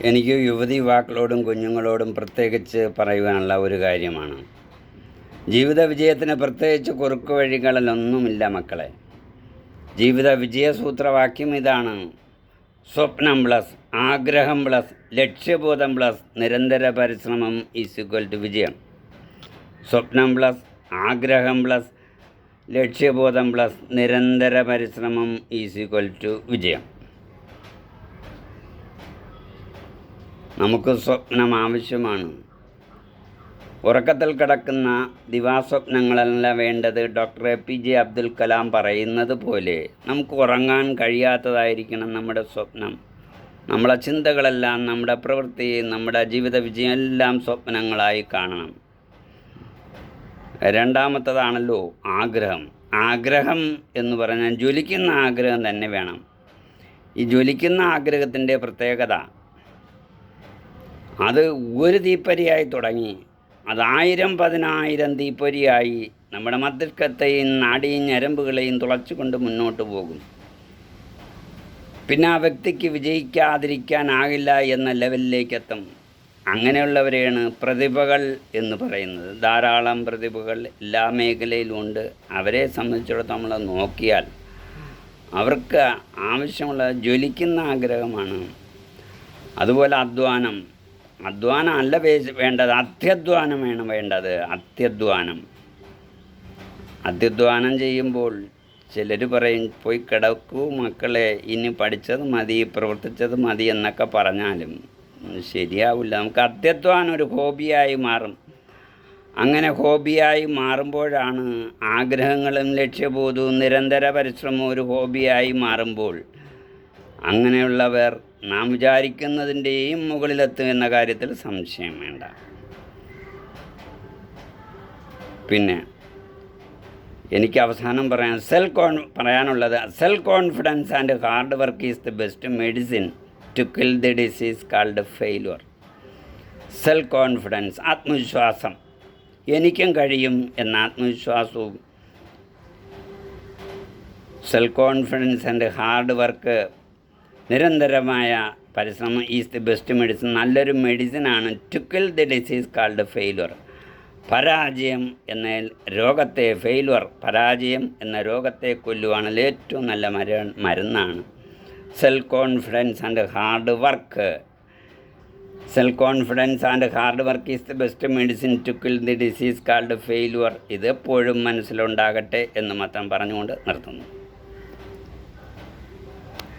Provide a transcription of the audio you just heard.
എനിക്ക് യുവതി യുവാക്കളോടും കുഞ്ഞുങ്ങളോടും പ്രത്യേകിച്ച് പറയുവാനുള്ള ഒരു കാര്യമാണ്. ജീവിത വിജയത്തിന് പ്രത്യേകിച്ച് കുറുക്കു വഴികളിലൊന്നുമില്ല മക്കളെ. ജീവിത വിജയസൂത്രവാക്യം ഇതാണ്. സ്വപ്നം പ്ലസ് ആഗ്രഹം പ്ലസ് ലക്ഷ്യബോധം പ്ലസ് നിരന്തര പരിശ്രമം ഈസ് ഈക്വൽ ടു വിജയം. സ്വപ്നം പ്ലസ് ആഗ്രഹം പ്ലസ് ലക്ഷ്യബോധം പ്ലസ് നിരന്തര പരിശ്രമം ഈസ് ഈക്വൽ ടു വിജയം. നമുക്ക് സ്വപ്നം ആവശ്യമാണ് ഉറക്കത്തിൽ കിടക്കുന്ന ദിവാസ്വപ്നങ്ങളല്ല വേണ്ടത് doctor A P J Abdul Kalam പറയുന്നത് പോലെ നമുക്ക് ഉറങ്ങാൻ കഴിയാത്തതായിരിക്കണം നമ്മുടെ സ്വപ്നം. നമ്മളെ ചിന്തകളെല്ലാം നമ്മുടെ പ്രവൃത്തി നമ്മുടെ ജീവിത വിജയം എല്ലാം സ്വപ്നങ്ങളായി കാണണം. രണ്ടാമത്തതാണല്ലോ ആഗ്രഹം. ആഗ്രഹം എന്ന് പറഞ്ഞാൽ ജ്വലിക്കുന്ന ആഗ്രഹം തന്നെ വേണം. ഈ ജ്വലിക്കുന്ന ആഗ്രഹത്തിന്റെ പ്രത്യേകത അത് ഒരു തീപ്പരിയായി തുടങ്ങി. അതായിരം പതിനായിരം തീപ്പൊരിയായി നമ്മുടെ മസ്തിഷ്കത്തെയും നാടിയും ഞരമ്പുകളെയും തുളച്ചുകൊണ്ട് മുന്നോട്ട് പോകും. പിന്നെ ആ വ്യക്തിക്ക് വിജയിക്കാതിരിക്കാനാകില്ല എന്ന ലെവലിലേക്ക് എത്തും അങ്ങനെയുള്ളവരെയാണ് പ്രതിഭകൾ എന്ന് പറയുന്നത്. ധാരാളം പ്രതിഭകൾ എല്ലാ മേഖലയിലും ഉണ്ട് അവരെ സംബന്ധിച്ചിടത്തോളം നമ്മൾ നോക്കിയാൽ അവർക്ക് ആവശ്യമുള്ള ജ്വലിക്കുന്ന ആഗ്രഹമാണ്. അതുപോലെ അധ്വാനം. അധ്വാനം അല്ല വേണ്ടത്. അത്യധ്വാനം വേണം വേണ്ടത്. അത്യധ്വാനം. അത്യധ്വാനം ചെയ്യുമ്പോൾ ചിലർ പറയും പോയി കിടക്കൂ മക്കളെ. ഇനി പഠിച്ചത് മതി പ്രവർത്തിച്ചത് മതി എന്നൊക്കെ പറഞ്ഞാലും ശരിയാവില്ല. നമുക്ക് അത്യധ്വാനം ഒരു ഹോബിയായി മാറും. അങ്ങനെ ഹോബിയായി മാറുമ്പോഴാണ് ആഗ്രഹങ്ങളും ലക്ഷ്യബോധവും നിരന്തര പരിശ്രമവും ഒരു ഹോബിയായി മാറുമ്പോൾ അങ്ങനെയുള്ളവർ നാം വിചാരിക്കുന്നതിന്റെയും മുകളിലെത്തും എന്ന കാര്യത്തിൽ സംശയം വേണ്ട. പിന്നെ എനിക്ക് അവസാനം പറയാൻ സെൽ കോൺ പറയാനുള്ളത് self confidence and hard work is the best medicine to kill the disease called failure self confidence ആത്മവിശ്വാസം എനിക്കും കഴിയും എന്ന ആത്മവിശ്വാസവും self confidence and hard work നിരന്തരമായ പരിശ്രമം ഈസ് ദി ബെസ്റ്റ് മെഡിസിൻ നല്ലൊരു മെഡിസിനാണ് to kill the disease called failure പരാജയം എന്ന രോഗത്തെ ഫെയിലുവർ പരാജയം എന്ന രോഗത്തെ കൊല്ലുവാണ് ഏറ്റവും നല്ല മര മരുന്നാണ്. Self confidence and hard work self confidence and hard work is the best medicine to kill the disease called failure ഇത് എപ്പോഴും മനസ്സിലുണ്ടാകട്ടെ എന്ന് മാത്രം പറഞ്ഞുകൊണ്ട് നിർത്തുന്നു.